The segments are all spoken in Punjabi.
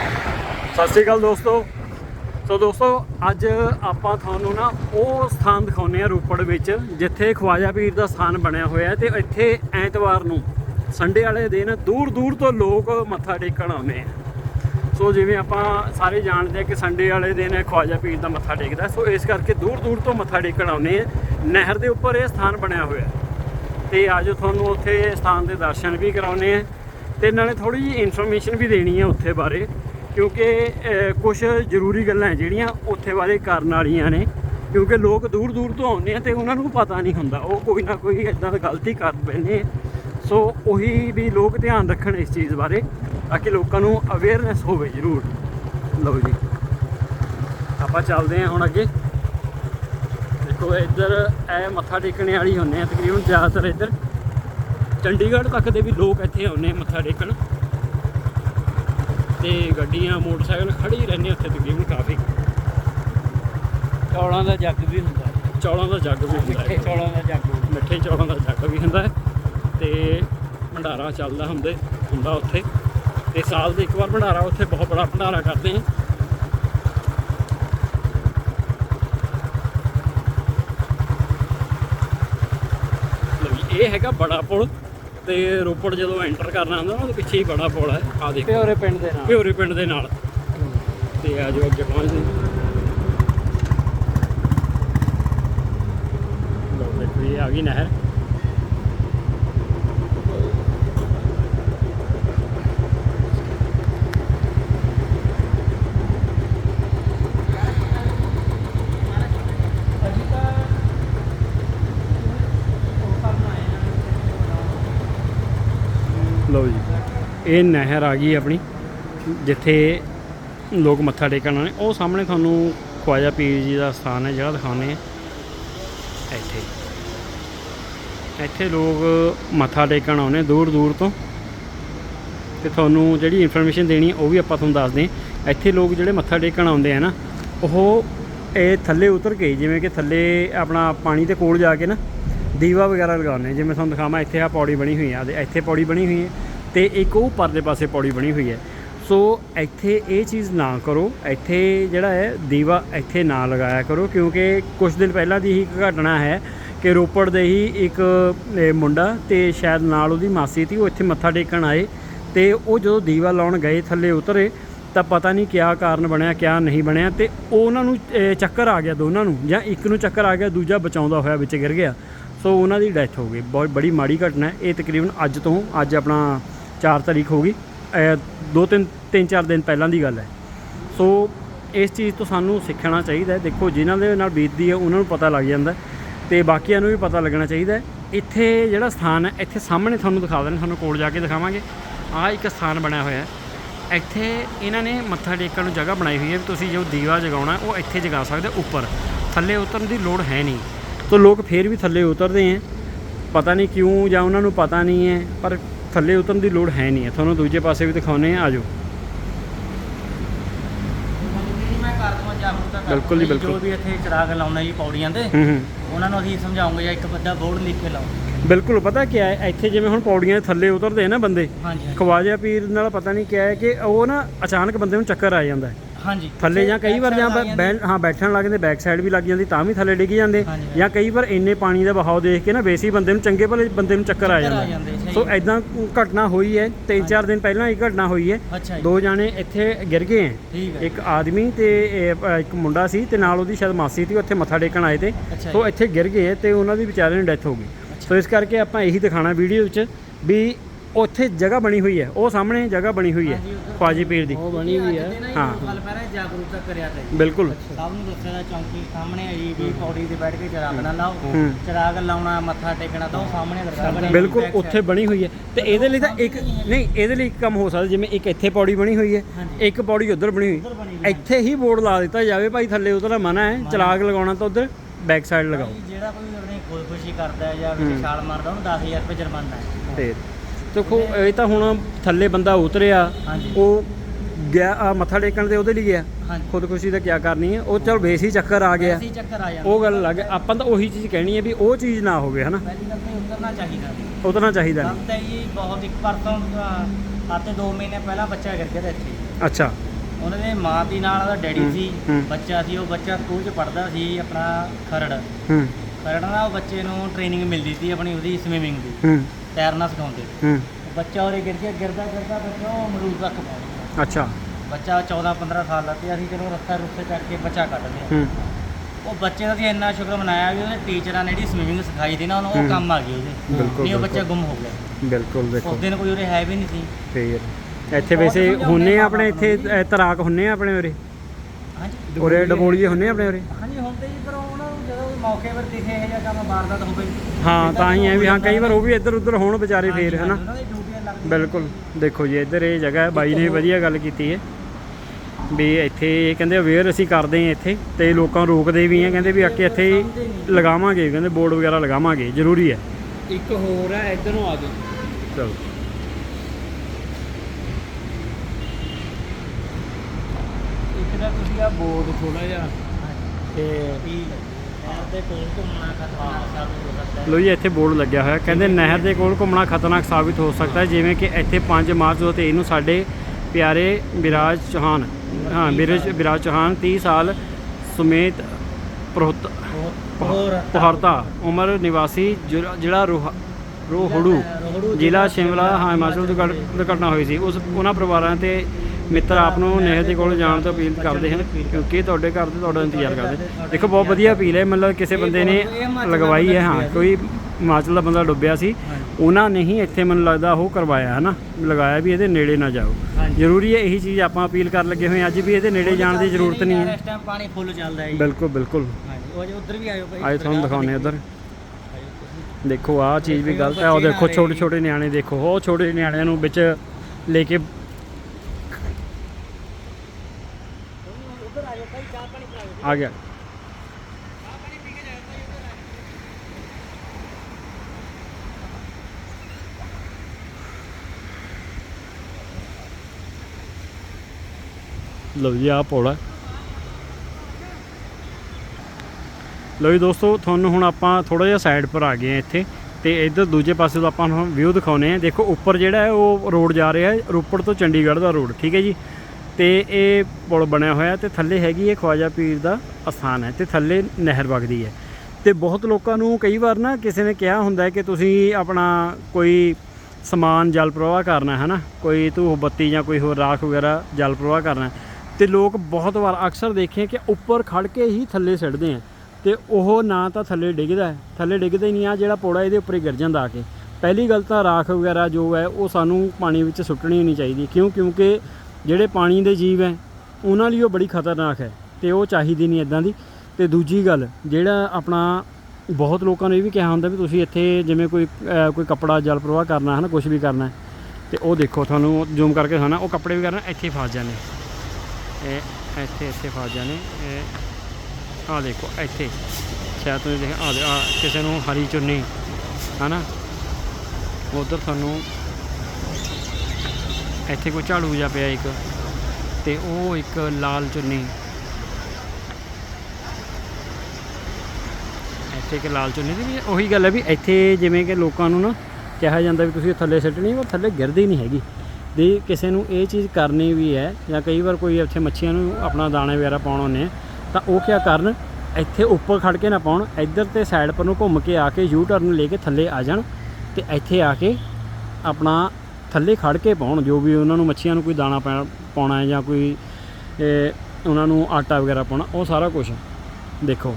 ਸਤਿ ਸ਼੍ਰੀ ਅਕਾਲ ਦੋਸਤੋ। ਸੋ ਦੋਸਤੋ, ਅੱਜ ਆਪਾਂ ਤੁਹਾਨੂੰ ਨਾ ਉਹ ਸਥਾਨ ਦਿਖਾਉਂਦੇ ਆ ਰੋਪੜ ਵਿੱਚ, ਜਿੱਥੇ ਖਵਾਜਾ ਪੀਰ ਦਾ ਸਥਾਨ ਬਣਿਆ ਹੋਇਆ ਹੈ ਤੇ ਇੱਥੇ ਐਤਵਾਰ ਨੂੰ, ਸੰਡੇ ਵਾਲੇ ਦਿਨ ਦੂਰ ਦੂਰ ਤੋਂ ਲੋਕ ਮੱਥਾ ਟੇਕਣ ਆਉਂਦੇ ਆ। ਸੋ ਜਿਵੇਂ ਆਪਾਂ ਸਾਰੇ ਜਾਣਦੇ ਆ ਕਿ ਸੰਡੇ ਵਾਲੇ ਦਿਨ ਖਵਾਜਾ ਪੀਰ ਦਾ ਮੱਥਾ ਟੇਕਦਾ ਸੋ ਇਸ ਕਰਕੇ ਦੂਰ ਦੂਰ ਤੋਂ ਮੱਥਾ ਟੇਕਣ ਆਉਂਦੇ ਆ। ਨਹਿਰ ਦੇ ਉੱਪਰ ਇਹ ਸਥਾਨ ਬਣਿਆ ਹੋਇਆ ਹੈ। ਤੇ ਅੱਜ ਤੁਹਾਨੂੰ ਉੱਥੇ ਸਥਾਨ ਦੇ ਦਰਸ਼ਨ ਵੀ ਕਰਾਉਣੇ ਆ। ਤੇ ਨਾਲੇ ਥੋੜੀ ਜਿਹੀ ਇਨਫੋਰਮੇਸ਼ਨ ਵੀ ਦੇਣੀ ਹੈ ਉੱਥੇ ਬਾਰੇ। ਕਿਉਂਕਿ ਕੁਝ ਜ਼ਰੂਰੀ ਗੱਲਾਂ ਹੈ ਜਿਹੜੀਆਂ ਉੱਥੇ ਬਾਰੇ ਕਰਨ ਵਾਲੀਆਂ ਨੇ, ਕਿਉਂਕਿ ਲੋਕ ਦੂਰ ਦੂਰ ਤੋਂ ਆਉਂਦੇ ਆ ਤੇ ਉਹਨਾਂ ਨੂੰ ਪਤਾ ਨਹੀਂ ਹੁੰਦਾ, ਉਹ ਕੋਈ ਨਾ ਕੋਈ ਇਦਾਂ ਦੀ ਗਲਤੀ ਕਰ ਬੈਠੇ ਸੋ ਉਹੀ ਵੀ ਲੋਕ ਧਿਆਨ ਰੱਖਣ ਇਸ ਚੀਜ਼ ਬਾਰੇ, ਤਾਂ ਕਿ ਲੋਕਾਂ ਨੂੰ ਅਵੇਅਰਨੈਸ ਹੋਵੇ ਜ਼ਰੂਰ। ਲਓ ਜੀ। ਆਪਾਂ ਚੱਲਦੇ ਹਾਂ ਹੁਣ ਅੱਗੇ। ਦੇਖੋ, ਇੱਧਰ ਇਹ ਮੱਥਾ ਟੇਕਣੇ ਵਾਲੀ ਹੁੰਦੇ ਆ, ਤਕਰੀਬਨ ਜ਼ਿਆਦਾਤਰ ਇੱਧਰ। ਚੰਡੀਗੜ੍ਹ ਤੱਕ ਦੇ ਵੀ ਲੋਕ ਇੱਥੇ ਆਉਂਦੇ ਮੱਥਾ ਟੇਕਣ। ਤੇ ਗੱਡੀਆਂ ਮੋਟਰਸਾਈਕਲ ਖੜੀ ਰਹਿੰਦੇ ਉੱਥੇ ਤਕਰੀਬਨ ਕਾਫੀ ਚੌਲਾਂ ਦਾ ਜੱਗ ਵੀ ਹੁੰਦਾ ਹੈ। ਚੌਲਾਂ ਦਾ ਜੱਗ ਵੀ ਹੁੰਦਾ ਮਿੱਠੇ ਹੈ ਚੌਲਾਂ ਦਾ ਜੱਗ ਮਿੱਠੇ ਚੌਲਾਂ ਦਾ ਜੱਗ ਵੀ ਹੁੰਦਾ ਹੈ ਤੇ ਭੰਡਾਰਾ ਚੱਲਦਾ ਹੁੰਦੇ ਹੁੰਦਾ ਉੱਥੇ। ਤੇ ਸਾਲ ਦੇ ਇੱਕ ਵਾਰ ਭੰਡਾਰਾ ਉੱਥੇ ਬਹੁਤ ਬੜਾ ਭੰਡਾਰਾ ਕਰਦੇ ਆ। ਇਹ ਹੈਗਾ ਬੜਾ ਪੁਲ। ਤੇ ਰੋਪੜ ਜਦੋਂ ਐਂਟਰ ਕਰਨਾ ਹੁੰਦਾ ਨਾ ਉਹਦੇ ਪਿੱਛੇ ਹੀ ਬੜਾ ਪੁਲ ਹੈ। ਆ ਦੇਖੋ। ਪਿਓਰੇ ਪਿੰਡ ਦੇ ਨਾਲ। ਭਿਓਰੇ ਪਿੰਡ ਦੇ ਨਾਲ। ਤੇ ਆ ਜੋ ਅੱਗੇ ਪਹੁੰਚਦੇ ਲਓ ਦੇਖੋ ਇਹ ਆ ਗਈ ਨਹਿਰ ਲਓ ਜੀ ਇਹ ਨਹਿਰ ਆ ਗਈ ਆਪਣੀ, ਜਿੱਥੇ ਲੋਕ ਮੱਥਾ ਟੇਕਣ ਆਉਂਦੇ ਉਹ ਸਾਹਮਣੇ ਤੁਹਾਨੂੰ ਖਵਾਜਾ ਪੀਰ ਜੀ ਦਾ ਸਥਾਨ ਹੈ ਜਿਹੜਾ ਦਿਖਾਉਂਦੇ ਆ ਇੱਥੇ। ਇੱਥੇ ਲੋਕ ਮੱਥਾ ਟੇਕਣ ਆਉਂਦੇ ਦੂਰ ਦੂਰ ਤੋਂ। ਤੇ ਤੁਹਾਨੂੰ ਜਿਹੜੀ ਇਨਫੋਰਮੇਸ਼ਨ ਦੇਣੀ, ਉਹ ਵੀ ਆਪਾਂ ਤੁਹਾਨੂੰ ਦੱਸਦੇ ਹਾਂ। ਇੱਥੇ ਲੋਕ ਜਿਹੜੇ ਮੱਥਾ ਟੇਕਣ ਆਉਂਦੇ ਆ ਨਾ, ਉਹ ਇਹ ਥੱਲੇ ਉਤਰ ਕੇ, ਜਿਵੇਂ ਕਿ ਥੱਲੇ ਆਪਣਾ ਪਾਣੀ ਦੇ ਕੋਲ ਜਾ ਕੇ ਨਾ, ਦੀਵਾ ਵਗੈਰਾ ਲਗਾਉਂਦੇ ਜਿਵੇਂ ਤੁਹਾਨੂੰ ਦਿਖਾਵਾਂ, ਇੱਥੇ ਆ ਪੌੜੀ ਬਣੀ ਹੋਈ ਆ। ਤੇ ਇੱਥੇ ਪੌੜੀ ਬਣੀ ਹੋਈ ਹੈ। ਤੇ ਇੱਕ ਉਹ ਪਰਲੇ ਪਾਸੇ ਪੌੜੀ ਬਣੀ ਹੋਈ ਹੈ। ਸੋ ਇੱਥੇ ਇਹ ਚੀਜ਼ ਨਾ ਕਰੋ। ਇੱਥੇ ਜਿਹੜਾ ਹੈ, ਦੀਵਾ ਇੱਥੇ ਨਾ ਲਗਾਇਆ ਕਰੋ, ਕਿਉਂਕਿ ਕੁਝ ਦਿਨ ਪਹਿਲਾਂ ਦੀ ਹੀ ਇੱਕ ਘਟਨਾ ਹੈ ਕਿ ਰੋਪੜ ਦੇ ਹੀ ਇੱਕ ਮੁੰਡਾ ਤੇ ਸ਼ਾਇਦ ਨਾਲ ਉਹਦੀ ਮਾਸੀ ਸੀ, ਉਹ ਇੱਥੇ ਮੱਥਾ ਟੇਕਣ ਆਏ ਤੇ ਉਹ ਜਦੋਂ ਦੀਵਾ ਲਾਉਣ ਗਏ, ਥੱਲੇ ਉਤਰੇ, ਤਾਂ ਪਤਾ ਨਹੀਂ ਕਿਆ ਕਾਰਨ ਬਣਿਆ, ਕਿਆ ਨਹੀਂ ਬਣਿਆ ਤੇ ਉਹ ਉਹਨਾਂ ਨੂੰ ਚੱਕਰ ਆ ਗਿਆ ਦੋਨਾਂ ਨੂੰ, ਜਾਂ ਇੱਕ ਨੂੰ ਚੱਕਰ ਆ ਗਿਆ, ਦੂਜਾ ਬਚਾਉਂਦਾ ਹੋਇਆ ਵਿੱਚ ਗਿਰ ਗਿਆ। ਸੋ ਉਹਨਾਂ ਦੀ ਡੈਥ ਹੋ ਗਈ। ਬਹੁਤ ਬੜੀ ਮਾੜੀ ਘਟਨਾ ਹੈ। ਇਹ ਤਕਰੀਬਨ ਅੱਜ ਤੋਂ ਅੱਜ ਆਪਣਾ 4 ਤਾਰੀਖ ਹੋ ਗਈ। ਦੋ ਤਿੰਨ ਤਿੰਨ ਚਾਰ ਦਿਨ ਪਹਿਲਾਂ ਦੀ ਗੱਲ ਹੈ। ਸੋ ਇਸ ਚੀਜ਼ ਤੋਂ ਸਾਨੂੰ ਸਿੱਖਣਾ ਚਾਹੀਦਾ ਹੈ। ਦੇਖੋ, ਜਿਨ੍ਹਾਂ ਦੇ ਨਾਲ ਬੀਤਦੀ ਹੈ, ਉਹਨਾਂ ਨੂੰ ਪਤਾ ਲੱਗ ਜਾਂਦਾ ਹੈ ਤੇ ਬਾਕੀਆਂ ਨੂੰ ਵੀ ਪਤਾ ਲੱਗਣਾ ਚਾਹੀਦਾ ਹੈ। ਇੱਥੇ ਜਿਹੜਾ ਸਥਾਨ ਹੈ, ਇੱਥੇ ਸਾਹਮਣੇ ਤੁਹਾਨੂੰ ਦਿਖਾ ਦਿੰਦੇ ਤੁਹਾਨੂੰ ਕੋਲ ਜਾ ਕੇ ਦਿਖਾਵਾਂਗੇ। ਆਹ ਇੱਕ ਸਥਾਨ ਬਣਿਆ ਹੋਇਆ ਹੈ। ਇੱਥੇ ਇਹਨਾਂ ਨੇ ਮੱਥਾ ਟੇਕਣ ਨੂੰ ਜਗ੍ਹਾ ਬਣਾਈ ਹੋਈ ਹੈ ਵੀ ਤੁਸੀਂ ਜੋ ਦੀਵਾ ਜਗਾਉਣਾ ਉਹ ਇੱਥੇ ਜਗਾ ਸਕਦੇ ਉੱਪਰ। ਥੱਲੇ ਉਤਰਨ ਦੀ ਲੋੜ ਹੈ ਨਹੀਂ। ਤਾਂ ਲੋਕ ਫੇਰ ਵੀ ਥੱਲੇ ਉਤਰਦੇ ਹੈ। ਪਤਾ ਨਹੀਂ ਕਿਉਂ ਜਾਂ ਉਹਨਾਂ ਨੂੰ ਪਤਾ ਨਹੀਂ ਹੈ, ਪਰ ਥੱਲੇ ਉਤਰਨ ਦੀ ਲੋੜ ਹੈ ਨਹੀਂ ਹੈ। ਤੁਹਾਨੂੰ ਦੂਜੇ ਪਾਸੇ ਵੀ ਦਿਖਾਉਨੇ ਆ ਆਜੋ ਮੈਂ ਕਰ ਦਵਾਂ ਜਾਗਰੂਕਤਾ ਕਰ ਬਿਲਕੁਲ ਜੀ, ਬਿਲਕੁਲ। ਜੋ ਵੀ ਇੱਥੇ ਚਿਰਾਗ ਲਾਉਣਾ ਜੀ ਪੌੜੀਆਂ ਹੂੰ ਹੂੰ। ਉਹਨਾਂ ਨੂੰ ਅਸੀਂ ਸਮਝਾਉਂਗੇ ਜਾਂ ਇੱਕ ਵੱਡਾ ਬੋਰਡ ਲਿਖ ਕੇ ਲਾਓ ਬਿਲਕੁਲ ਪਤਾ ਕੀ ਹੈ ਇੱਥੇ ਜਿਵੇਂ ਹੁਣ ਪੌੜੀਆਂ ਦੇ ਥੱਲੇ ਉਤਰਦੇ ਆ ਨਾ ਬੰਦੇ ਹਾਂਜੀ ਹਾਂਜੀ। ਖਵਾਜਾ ਪੀਰ ਨਾਲ ਪਤਾ ਨਹੀਂ ਕਿਹਾ ਹੈ ਕਿ ਉਹ ਨਾ ਅਚਾਨਕ ਬੰਦੇ ਨੂੰ ਚੱਕਰ ਆ ਜਾਂਦਾ ਹੈ। ਹਾਂਜੀ। ਥੱਲੇ ਜਾਂ ਕਈ ਵਾਰ ਜਾਂ। ਬੈਠ ਹਾਂ ਬੈਠਣ ਲੱਗਦੇ ਬੈਕ ਸਾਈਡ ਵੀ ਲੱਗ ਜਾਂਦੀ ਤਾਂ ਵੀ ਥੱਲੇ ਡਿੱਗ ਜਾਂਦੇ। ਜਾਂ ਕਈ ਵਾਰ ਇੰਨੇ ਪਾਣੀ ਦਾ ਵਹਾਅ ਦੇਖ ਕੇ ਨਾ ਹੀ ਬੰਦੇ ਨੂੰ ਚੰਗੇ ਭਲੇ ਬੰਦੇ ਨੂੰ ਚੱਕਰ ਆ ਜਾਂਦਾ। ਸੋ। ਐਦਾਂ ਘਟਨਾ ਹੋਈ ਹੈ ਤਿੰਨ ਚਾਰ ਦਿਨ ਪਹਿਲਾਂ ਇਹ ਘਟਨਾ ਹੋਈ ਹੈ। ਦੋ ਜਾਣੇ ਇੱਥੇ ਗਿਰ ਗਏ ਹੈ। ਇੱਕ ਆਦਮੀ ਤੇ ਇੱਕ ਮੁੰਡਾ ਸੀ ਤੇ ਨਾਲ ਉਹਦੀ ਸ਼ਾਇਦ ਮਾਸੀ ਸੀ ਉੱਥੇ ਮੱਥਾ ਟੇਕਣ ਆਏ ਤੇ। ਸੋ ਇੱਥੇ ਗਿਰ ਗਏ ਤੇ ਉਹਨਾਂ ਦੀ ਵਿਚਾਰੇ ਨੂੰ ਡੈਥ ਹੋ ਗਈ। ਸੋ ਇਸ ਕਰਕੇ ਆਪਾਂ ਇਹੀ ਦਿਖਾਣਾ ਵੀਡੀਓ ਵਿੱਚ ਵੀ ਉੱਥੇ ਜਗ੍ਹਾ ਬਣੀ ਹੋਈ ਹੈ। ਉਹ ਸਾਹਮਣੇ ਜਗ੍ਹਾ ਬਣੀ ਹੋਈ ਹੈ ਉੱਧਰ ਖਵਾਜੀ ਪੀਰ ਦੀ। ਉਹ ਬਣੀ ਹੋਈ ਹੈ। ਹਾਂ। ਹਾਂ। ਗੱਲ ਪਹਿਲਾਂ ਜਾਗਰੂਕਤਾ ਕਰਿਆ ਤੇ ਬਿਲਕੁਲ। ਸਭ ਨੂੰ ਦੱਸਿਆ ਦਾ ਚੌਂਕੀ ਸਾਹਮਣੇ ਆਈ ਵੀ ਪੌੜੀ ਤੇ ਬੈਠ ਕੇ ਚਿਰਾਗ ਨਾ ਲਾਓ। ਹੂੰ। ਚਿਰਾਗ ਲਾਉਣਾ ਮੱਥਾ ਟੇਕਣਾ ਤਾਂ ਉਹ ਸਾਹਮਣੇ ਦੱਸਿਆ ਬਿਲਕੁਲ ਉੱਥੇ ਬਣੀ ਹੋਈ ਹੈ। ਤੇ ਇਹਦੇ ਲਈ ਤਾਂ ਇੱਕ ਨਹੀਂ ਇਹਦੇ ਲਈ ਇੱਕ ਕੰਮ ਹੋ ਸਕਦਾ ਜਿਵੇਂ ਇੱਕ ਇੱਥੇ ਪੌੜੀ ਬਣੀ ਹੋਈ ਹੈ। ਇੱਕ ਪੌੜੀ ਉੱਧਰ ਬਣੀ ਉੱਧਰ ਬਣੀ ਹੋਈ ਹੋਈ ਇੱਥੇ ਹੀ ਬੋਰਡ ਲਾ ਦਿੱਤਾ ਜਾਵੇ ਭਾਈ ਥੱਲੇ ਉਤਰਨਾ ਮਨਾ ਹੈ। ਚਲਾਕ ਲਗਾਉਣਾ ਤਾਂ ਉੱਧਰ ਬੈਕ ਸਾਈਡ ਲਗਾਓ। ਭਾਈ ਜਿਹੜਾ ਕੋਈ ਆਪਣੀ ਖੁਦਕੁਸ਼ੀ ਕਰਦਾ ਹੈ ਜਾਂ ਵਿੱਚ ਛਾਲ ਮਾਰਦਾ ਉਹਨੂੰ 10000 ਰੁਪਏ ਜੁਰਮਾਨਾ ਹੈ। ਤੇ ਦੇਖੋ ਇਹ ਤਾਂ ਹੁਣ ਥੱਲੇ ਬੰਦਾ ਉਤਰਿਆ ਉਹ ਗਿਆ ਆ ਮੱਥਾ ਟੇਕਣ ਦੇ ਉਹਦੇ ਲਈ ਗਿਆ। ਖੁਦਕੁਸ਼ੀ ਦਾ ਕੀ ਕਰਨੀ ਹੈ? ਉਹ ਚਲ ਬੇਸੀ ਚੱਕਰ ਆ ਗਿਆ। ਉਹ ਗੱਲ ਅਲੱਗ ਹੈ। ਆਪਾਂ ਤਾਂ ਉਹੀ ਚੀਜ਼ ਕਹਿਣੀ ਹੈ ਵੀ ਉਹ ਚੀਜ਼ ਨਾ ਹੋਵੇ ਹਨਾ? ਉਤਰਨਾ ਚਾਹੀਦਾ। ਸੀ ਉਤਰਨਾ ਚਾਹੀਦਾ ਸਭ ਤਾਂ ਇਹ ਬਹੁਤ ਇੱਕ ਪਰਸੋਂ ਹੱਥ 2 ਮਹੀਨੇ ਪਹਿਲਾਂ ਬੱਚਾ ਗਿਰ ਗਿਆ ਤਾ ਇੱਥੇ। ਅੱਛਾ। ਉਹਨਾਂ ਦੇ ਮਾਂ ਦੀ ਨਾਲ ਉਹਦਾ ਡੈਡੀ ਸੀ। ਬੱਚਾ ਸੀ ਉਹ ਬੱਚਾ ਸਕੂਲ 'ਚ ਪੜ੍ਹਦਾ ਸੀ ਆਪਣਾ ਖਰੜ। ਹੂੰ। ਖਰੜ ਨਾਲ ਉਹ ਬੱਚੇ ਨੂੰ ਟ੍ਰੇਨਿੰਗ ਮਿਲਦੀ ਸੀ ਆਪਣੀ ਉਹਦੀ ਸਵਿਮਿੰਗ ਦੀ। ਹੂੰ। ਤੈਰਨਾ ਸਿਖਾਉਂਦੇ। ਹੂੰ। ਬੱਚਾ ਉਹਦੇ ਗਿਰ ਗਿਆ ਗਿਰਦਾ ਗਿਰਦਾ ਬੱਚਾ ਉਹ ਅਮਰੂਦ ਤੱਕ ਪਹੁੰਚ ਗਿਆ ਅੱਛਾ। ਬੱਚਾ 14 15 ਸਾਲ ਦਾ ਤੇ ਅਸੀਂ ਚਲੋ ਰਸਤਾ ਰੁੱਤੇ ਚੱਕ ਕੇ ਬੱਚਾ ਕੱਢ ਲਿਆ ਹੂੰ। ਉਹ ਬੱਚੇ ਦਾ ਅਸੀਂ ਇੰਨਾ ਸ਼ੁਕਰ ਮਨਾਇਆ ਵੀ ਉਹਦੇ ਟੀਚਰਾਂ ਨੇ ਜਿਹੜੀ ਸਵਿਮਿੰਗ ਸਿਖਾਈ ਸੀ ਨਾ ਉਹਨੂੰ। ਉਹ ਕੰਮ ਆ ਗਈ ਉਹਦੇ। ਬਿਲਕੁਲ, ਨਹੀਂ ਉਹ ਬੱਚਾ। ਗੁੰਮ ਹੋ ਗਿਆ। ਬਿਲਕੁਲ ਦੇਖੋ ਉਸ ਦਿਨ ਕੋਈ ਉਹਦੇ ਹੈ ਵੀ ਨਹੀਂ ਸੀ। ਫੇਰ ਇੱਥੇ ਵੈਸੇ ਹੁੰਨੇ ਆ ਆਪਣੇ ਇੱਥੇ ਅ, ਤਰਾਕ ਹੁੰਨੇ ਆ ਆਪਣੇ ਉਰੇ? ਹਾਂਜੀ। ਉਰੇ ਡਬੋਲੀਏ ਹੁੰਨੇ ਆ ਆਪਣੇ ਉਰੇ? ਹਾਂਜੀ ਹੁੰਦੇ ਜੀ ਪਰ ਜਦੋਂ ਮੌਕੇ 'ਤੇ ਦਿਖੇ ਇਹ ਜਾਂ ਕੰਮ ਵਾਰਦਾਤ ਹੋਵੇ। ਹਾਂ ਤਾਂ ਹੀ ਐ ਵੀ ਹਾਂ ਕਈ ਵਾਰ ਉਹ ਵੀ ਇੱਧਰ ਉੱਧਰ ਹੋਣ ਵਿਚਾਰੇ ਫੇਰ ਹਨਾ? ਉਹਨਾਂ ਦੀ ਡਿਊਟੀਆਂ ਲੱਗਦੀਆਂ ਬਿਲਕੁਲ। ਦੇਖੋ ਜੀ ਇੱਧਰ ਇਹ ਜਗ੍ਹਾ ਹੈ ਬਾਈ ਨੇ ਵਧੀਆ ਗੱਲ ਕੀਤੀ ਹੈ ਵੀ ਇੱਥੇ ਇਹ ਕਹਿੰਦੇ ਅਵੇਅਰ ਅਸੀਂ ਕਰਦੇ ਹਾਂ ਇੱਥੇ ਤੇ ਲੋਕਾਂ ਨੂੰ ਰੋਕਦੇ ਵੀ ਆ ਕਹਿੰਦੇ ਵੀ ਅੱਗੇ ਇੱਥੇ ਲਗਾਵਾਂਗੇ ਕਹਿੰਦੇ ਬੋਰਡ ਵਗੈਰਾ ਲਗਾਵਾਂਗੇ ਜ਼ਰੂਰੀ ਹੈ। ਇੱਕ ਹੋਰ ਹੈ ਇੱਧਰ ਨੂੰ ਆ ਜਾਓ। ਚਲੋ। ਇੱਕ ਤਾਂ ਤੁਸੀਂ ਆ ਬੋਰਡ ਥੋੜਾ ਜਿਹਾ ਤੇ ਤੇ ਕੋਲ ਘੁੰਮਣਾ ਖਤਰਾ ਸਭ ਹੋ ਸਕਦਾ ਹੈ ਲੋ ਜੀ, ਇੱਥੇ ਬੋਰਡ ਲੱਗਿਆ ਹੋਇਆ। ਕਹਿੰਦੇ ਨਹਿਰ ਦੇ ਕੋਲ ਘੁੰਮਣਾ ਖਤਰਨਾਕ ਸਾਬਿਤ ਹੋ ਸਕਦਾ ਹੈ, ਜਿਵੇਂ ਕਿ ਇੱਥੇ 5 ਮਾਰਚ 2023 ਨੂੰ ਸਾਡੇ ਪਿਆਰੇ ਵਿਰਾਜ ਚੌਹਾਨ, ਹਾਂ ਵਿਰਾਜ ਵਿਰਾਜ ਚੌਹਾਨ 30 ਸਾਲ ਸੁਮੇਤ ਪ੍ਰੋਹਤ ਪਹਰਤਾ। ਉਮਰ ਨਿਵਾਸੀ ਜਿਹੜਾ ਰੋਹ, ਰੋਹੜੂ, ਜ਼ਿਲ੍ਹਾ ਸ਼ਿਮਲਾ, ਹਾਂ, ਹਿਮਾਚਲ ਤੋਂ ਘਟ- ਦੁਰਘਟਨਾ ਹੋਈ ਸੀ। ਉਸ, ਉਹਨਾਂ ਪਰਿਵਾਰਾਂ ਤੇ ਮਿੱਤਰ ਆਪ ਨੂੰ ਨਹਿਰ ਦੇ ਕੋਲ ਜਾਣ ਤੋਂ ਅਪੀਲ ਕਰਦੇ ਹਨ ਕਿਉਂਕਿ ਤੁਹਾਡੇ ਘਰ ਦੇ ਤੁਹਾਡਾ ਇੰਤਜ਼ਾਰ ਕਰਦੇ ਦੇਖੋ ਬਹੁਤ ਵਧੀਆ ਅਪੀਲ ਹੈ ਮਤਲਬ ਕਿਸੇ ਬੰਦੇ ਨੇ ਲਗਵਾਈ ਹੈ ਹਾਂ ਕੋਈ ਹਿਮਾਚਲ ਦਾ ਬੰਦਾ ਡੁੱਬਿਆ ਸੀ ਉਹਨਾਂ ਨੇ ਹੀ ਇੱਥੇ ਮੈਨੂੰ ਲੱਗਦਾ ਉਹ ਕਰਵਾਇਆ ਹੈ ਨਾ ਲਗਾਇਆ ਵੀ ਇਹਦੇ ਨੇੜੇ ਨਾ ਜਾਓ। ਜ਼ਰੂਰੀ ਹੈ ਇਹੀ ਚੀਜ਼ ਆਪਾਂ ਅਪੀਲ ਕਰਨ ਲੱਗੇ ਹੋਏ ਅੱਜ ਵੀ ਇਹਦੇ ਨੇੜੇ ਜਾਣ ਦੀ ਜ਼ਰੂਰਤ ਨਹੀਂ ਹੈ। ਇਸ ਟਾਈਮ ਪਾਣੀ ਫੁੱਲ ਚੱਲਦਾ ਹੈ ਬਿਲਕੁਲ ਬਿਲਕੁਲ। ਉਹ ਜੇ ਉਧਰ ਵੀ ਆਇਓ ਭਾਈ ਆਏ ਤੁਹਾਨੂੰ ਦਿਖਾਉਂਦੇ ਉਧਰ ਦੇਖੋ। ਆਹ ਚੀਜ਼ ਵੀ ਗਲਤ ਹੈ ਉਹ ਦੇਖੋ ਛੋਟੇ ਛੋਟੇ ਨਿਆਣੇ ਦੇਖੋ ਉਹ ਛੋਟੇ ਨਿਆਣਿਆਂ ਨੂੰ ਵਿੱਚ ਲੈ ਕੇ ਉਧਰ ਆਇਓ ਭਾਈ ਚਾਹ ਪਾਣੀ ਪਿਲਾਓ ਆ ਗਿਆ। ਲਓ ਜੀ, ਆਹ ਪੌੜਾ। ਲਓ ਜੀ, ਦੋਸਤੋ, ਤੁਹਾਨੂੰ ਹੁਣ ਆਪਾਂ ਥੋੜਾ ਜਿਹਾ ਸਾਈਡ ਪਰ ਆ ਗਏ ਹਾਂ ਇੱਥੇ ਤੇ ਇੱਧਰ ਦੂਜੇ ਪਾਸੇ ਤੋਂ ਆਪਾਂ ਨੂੰ ਵਿਊ ਦਿਖਾਉਨੇ ਆ ਦੇਖੋ, ਉੱਪਰ ਜਿਹੜਾ ਹੈ, ਉਹ ਰੋਡ ਜਾ ਰਿਹਾ ਹੈ, ਰੋਪੜ ਤੋਂ ਚੰਡੀਗੜ੍ਹ ਦਾ ਰੋਡ ਠੀਕ ਹੈ ਜੀ? ਤੇ ਇਹ ਪੁਲ ਬਣਿਆ ਹੋਇਆ ਤੇ ਥੱਲੇ ਹੈਗੀ ਹੈ ਖਵਾਜਾ ਪੀਰ ਦਾ ਅਸਥਾਨ ਹੈ ਤੇ ਥੱਲੇ ਨਹਿਰ ਵਗਦੀ ਹੈ। ਤੇ ਬਹੁਤ ਲੋਕਾਂ ਨੂੰ ਕਈ ਵਾਰ ਨਾ ਕਿਸੇ ਨੇ ਕਿਹਾ ਹੁੰਦਾ ਹੈ ਕਿ ਤੁਸੀਂ ਆਪਣਾ ਕੋਈ ਸਮਾਨ ਜਲ ਪ੍ਰਵਾਹ ਕਰਨਾ ਹੈ ਨਾ? ਕੋਈ ਧੂਹ ਬੱਤੀ ਜਾਂ ਕੋਈ ਹੋਰ ਰਾਖ ਵਗੈਰਾ ਜਲ ਪ੍ਰਵਾਹ ਕਰਨਾ ਹੈ। ਤੇ ਲੋਕ ਬਹੁਤ ਵਾਰ ਅਕਸਰ ਦੇਖੇ ਕਿ ਉੱਪਰ ਖੜ ਕੇ ਹੀ ਥੱਲੇ ਸਿੱਟਦੇ ਆ ਤੇ ਉਹ ਨਾ ਤਾਂ ਥੱਲੇ ਡਿੱਗਦਾ ਥੱਲੇ ਡਿੱਗਦਾ ਹੀ ਨਹੀਂ ਆ ਜਿਹੜਾ ਪੌੜਾ ਇਹਦੇ ਉੱਪਰ ਹੀ ਗਿਰ ਜਾਂਦਾ ਆ ਕੇ। ਪਹਿਲੀ ਗੱਲ ਤਾਂ ਰਾਖ ਵਗੈਰਾ ਜੋ ਹੈ ਉਹ ਸਾਨੂੰ ਪਾਣੀ ਵਿੱਚ ਸੁੱਟਣੀ ਨਹੀਂ ਚਾਹੀਦੀ। ਕਿਉਂ? ਕਿਉਂਕਿ ਜਿਹੜੇ ਪਾਣੀ ਦੇ ਜੀਵ ਹੈ, ਉਹਨਾਂ ਲਈ ਉਹ ਬੜੀ ਖਤਰਨਾਕ ਹੈ ਤੇ ਉਹ ਚਾਹੀਦੀ ਨਹੀਂ ਇਦਾਂ ਦੀ। ਤੇ ਦੂਜੀ ਗੱਲ, ਜਿਹੜਾ ਆਪਣਾ ਬਹੁਤ ਲੋਕਾਂ ਨੂੰ ਇਹ ਵੀ ਕਿਹਾ ਹੁੰਦਾ ਵੀ ਤੁਸੀਂ ਇੱਥੇ ਜਿਵੇਂ ਕੋਈ ਕੋਈ ਕੱਪੜਾ ਜਲ ਪ੍ਰਵਾਹ ਕਰਨਾ ਹੈ ਨਾ ਕੁਝ ਵੀ ਕਰਨਾ ਹੈ, ਤੇ ਉਹ ਦੇਖੋ ਤੁਹਾਨੂੰ ਜ਼ੂਮ ਕਰਕੇ ਦਿਖਾਉਣਾ, ਉਹ ਕੱਪੜੇ ਵੀ ਕਰਨਾ, ਇੱਥੇ ਫਸ ਜਾਂਦੇ। ਇਹ ਇੱਥੇ ਇੱਥੇ ਫਸ ਜਾਂਦੇ, ਇਹ ਆਹ ਦੇਖੋ, ਇੱਥੇ। ਸ਼ਾਇਦ ਤੁਸੀਂ ਦੇਖ, ਆਹ ਕਿਸੇ ਨੂੰ ਹਰੀ ਚੁੰਨੀ ਹਨਾ ਉਧਰ ਤੁਹਾਨੂੰ ਇੱਥੇ ਕੋਈ ਝਾੜੂ ਜਿਹਾ ਪਿਆ ਇੱਕ, ਤੇ ਉਹ ਇੱਕ ਲਾਲ ਚੁੰਨੀ। ਇੱਥੇ ਇੱਕ ਲਾਲ ਚੁੰਨੀ ਦੀ ਵੀ ਉਹੀ ਗੱਲ ਹੈ ਵੀ ਇੱਥੇ ਜਿਵੇਂ ਕਿ ਲੋਕਾਂ ਨੂੰ ਨਾ ਕਿਹਾ ਜਾਂਦਾ ਵੀ ਤੁਸੀਂ ਥੱਲੇ ਸਿੱਟਣੀ ਪਰ ਥੱਲੇ ਗਿਰਦੀ ਨਹੀਂ ਹੈਗੀ। ਦੇ ਕਿਸੇ ਨੂੰ ਇਹ ਚੀਜ਼ ਕਰਨੀ ਵੀ ਹੈ, ਜਾਂ ਕਈ ਵਾਰ ਕੋਈ ਇੱਥੇ ਮੱਛੀਆਂ ਨੂੰ ਆਪਣਾ ਦਾਣੇ ਵਗੈਰਾ ਪਾਉਣ ਆਉਂਦੇ ਆ, ਤਾਂ ਉਹ ਕੀ ਕਰਨ? ਇੱਥੇ ਉੱਪਰ ਖੜ ਕੇ ਨਾ ਪਾਉਣ, ਇੱਧਰ ਤੇ ਸਾਈਡ ਪਰ ਨੂੰ ਘੁੰਮ ਕੇ ਆ ਕੇ ਯੂ ਟਰਨ ਲੈ ਕੇ ਥੱਲੇ ਆ ਜਾਣ, ਤੇ ਇੱਥੇ ਆ ਕੇ ਆਪਣਾ ਥੱਲੇ ਖੜ ਕੇ ਪਾਉਣ, ਜੋ ਵੀ ਉਹਨਾਂ ਨੂੰ ਮੱਛੀਆਂ ਨੂੰ ਕੋਈ ਦਾਣਾ ਪਾ- ਪਾਉਣਾ ਹੈ ਜਾਂ ਕੋਈ ਉਹਨਾਂ ਨੂੰ ਆਟਾ ਵਗੈਰਾ ਪਾਉਣਾ, ਉਹ ਸਾਰਾ ਕੁਝ ਦੇਖੋ।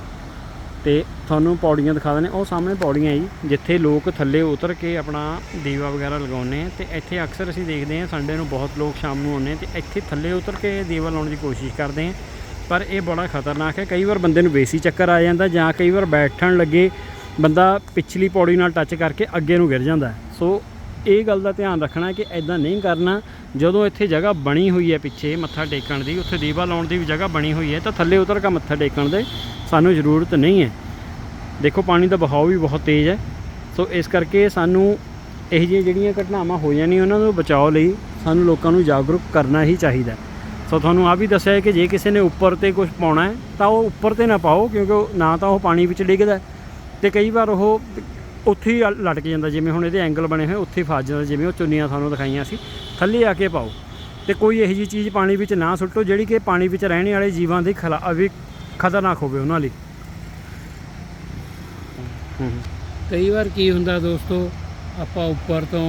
ਤੇ ਤੁਹਾਨੂੰ ਪੌੜੀਆਂ ਦਿਖਾ ਦਿੰਦੇ ਉਹ ਸਾਹਮਣੇ ਪੌੜੀਆਂ ਜੀ, ਜਿੱਥੇ ਲੋਕ ਥੱਲੇ ਉਤਰ ਕੇ ਆਪਣਾ ਦੀਵਾ ਵਗੈਰਾ ਲਗਾਉਂਦੇ ਆ। ਤੇ ਇੱਥੇ ਅਕਸਰ ਅਸੀਂ ਦੇਖਦੇ ਹਾਂ, ਸੰਡੇ ਨੂੰ ਬਹੁਤ ਲੋਕ ਸ਼ਾਮ ਨੂੰ ਆਉਂਦੇ ਆ ਤੇ ਇੱਥੇ ਥੱਲੇ ਉਤਰ ਕੇ ਦੀਵਾ ਲਾਉਣ ਦੀ ਕੋਸ਼ਿਸ਼ ਕਰਦੇ ਆ। ਪਰ ਇਹ ਬੜਾ ਖਤਰਨਾਕ ਹੈ। ਕਈ ਵਾਰ ਬੰਦੇ ਨੂੰ ਬੇਸੀ ਚੱਕਰ ਆ ਜਾਂਦਾ ਜਾਂ ਕਈ ਵਾਰ ਬੈਠਣ ਲੱਗੇ ਬੰਦਾ ਪਿਛਲੀ ਪੌੜੀ ਨਾਲ ਟੱਚ ਕਰਕੇ ਅੱਗੇ ਨੂੰ ਗਿਰ ਜਾਂਦਾ ਸੋ ਇਹ ਗੱਲ ਦਾ ਧਿਆਨ ਰੱਖਣਾ ਕਿ ਐਦਾਂ ਨਹੀਂ ਕਰਨਾ। ਜਦੋਂ ਇੱਥੇ ਜਗ੍ਹਾ ਬਣੀ ਹੋਈ ਹੈ ਪਿੱਛੇ ਮੱਥਾ ਟੇਕਣ ਦੀ, ਉੱਥੇ ਦੀਵਾ ਲਾਉਣ ਦੀ ਵੀ ਜਗ੍ਹਾ ਬਣੀ ਹੋਈ ਹੈ, ਤਾਂ ਥੱਲੇ ਉਤਰ ਕੇ ਮੱਥਾ ਟੇਕਣ ਦੇ ਸਾਨੂੰ ਜ਼ਰੂਰਤ ਨਹੀਂ ਹੈ। ਦੇਖੋ, ਪਾਣੀ ਦਾ ਵਹਾਅ ਵੀ ਬਹੁਤ ਤੇਜ਼ ਹੈ। ਸੋ ਇਸ ਕਰਕੇ ਸਾਨੂੰ ਇਹ ਜਿਹੀਆਂ ਜਿਹੜੀਆਂ ਘਟਨਾਵਾਂ ਹੋ ਜਾਂਦੀਆਂ ਉਹਨਾਂ ਨੂੰ ਬਚਾਓ ਲਈ ਸਾਨੂੰ ਲੋਕਾਂ ਨੂੰ ਜਾਗਰੂਕ ਕਰਨਾ ਹੀ ਚਾਹੀਦਾ। ਸੋ ਤੁਹਾਨੂੰ ਆ ਵੀ ਦੱਸਿਆ ਹੈ ਕਿ ਜੇ ਕਿਸੇ ਨੇ ਉੱਪਰ ਤੇ ਕੁਝ ਪਾਉਣਾ ਹੈ, ਤਾਂ ਉਹ ਉੱਪਰ ਤੇ ਨਾ ਪਾਓ, ਕਿਉਂਕਿ ਉਹ ਨਾ ਤਾਂ ਉਹ ਪਾਣੀ ਵਿੱਚ ਡਿੱਗਦਾ ਹੈ। ਤੇ ਕਈ ਵਾਰ ਉਹ ਉੱਥੇ ਹੀ ਲਟਕ ਜਾਂਦਾ ਜਿਵੇਂ ਹੁਣ ਇਹਦੇ ਐਂਗਲ ਬਣੇ ਹੋਏ ਉੱਥੇ ਹੀ ਫਸ ਜਾਂਦਾ ਜਿਵੇਂ ਉਹ ਚੁੰਨੀਆਂ ਤੁਹਾਨੂੰ ਦਿਖਾਈਆਂ ਸੀ। ਥੱਲੇ ਆ ਕੇ ਪਾਓ। ਤੇ ਕੋਈ ਇਹੋ ਜਿਹੀ ਚੀਜ਼ ਪਾਣੀ ਵਿੱਚ ਨਾ ਸੁੱਟੋ ਜਿਹੜੀ ਕਿ ਪਾਣੀ ਵਿੱਚ ਰਹਿਣ ਵਾਲੇ ਜੀਵਾਂ ਦੇ ਖਿਲਾ ਵੀ ਖਤਰਨਾਕ ਹੋਵੇ ਉਹਨਾਂ ਲਈ। ਕਈ ਵਾਰ ਕੀ ਹੁੰਦਾ ਦੋਸਤੋ ਆਪਾਂ ਉੱਪਰ ਤੋਂ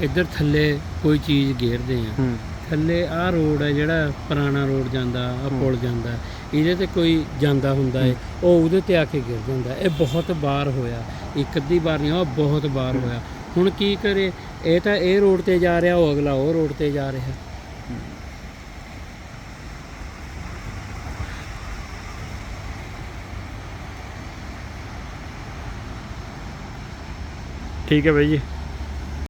ਇੱਧਰ ਥੱਲੇ ਕੋਈ ਚੀਜ਼ ਗੇਰਦੇ ਆ ਥੱਲੇ ਆਹ ਰੋਡ ਹੈ ਜਿਹੜਾ ਪੁਰਾਣਾ ਰੋਡ ਜਾਂਦਾ ਆ ਪੁਲ ਜਾਂਦਾ। ਇਹਦੇ ਤੇ ਕੋਈ ਜਾਂਦਾ ਹੁੰਦਾ ਹੈ ਉਹ ਉਹਦੇ ਤੇ ਆ ਕੇ ਗਿਰ ਜਾਂਦਾ ਇਹ ਬਹੁਤ ਵਾਰ ਹੋਇਆ, ਇੱਕ ਅੱਧੀ ਵਾਰ ਨਹੀਂ ਉਹ ਬਹੁਤ ਵਾਰ ਹੋਇਆ। ਹੁਣ ਕੀ ਕਰੇ? ਇਹ ਤਾਂ ਇਹ ਰੋਡ ਤੇ ਜਾ ਰਿਹਾ, ਉਹ ਅਗਲਾ ਉਹ ਰੋਡ ਤੇ ਜਾ ਰਿਹਾ। ਠੀਕ ਹੈ ਬਾਈ ਜੀ।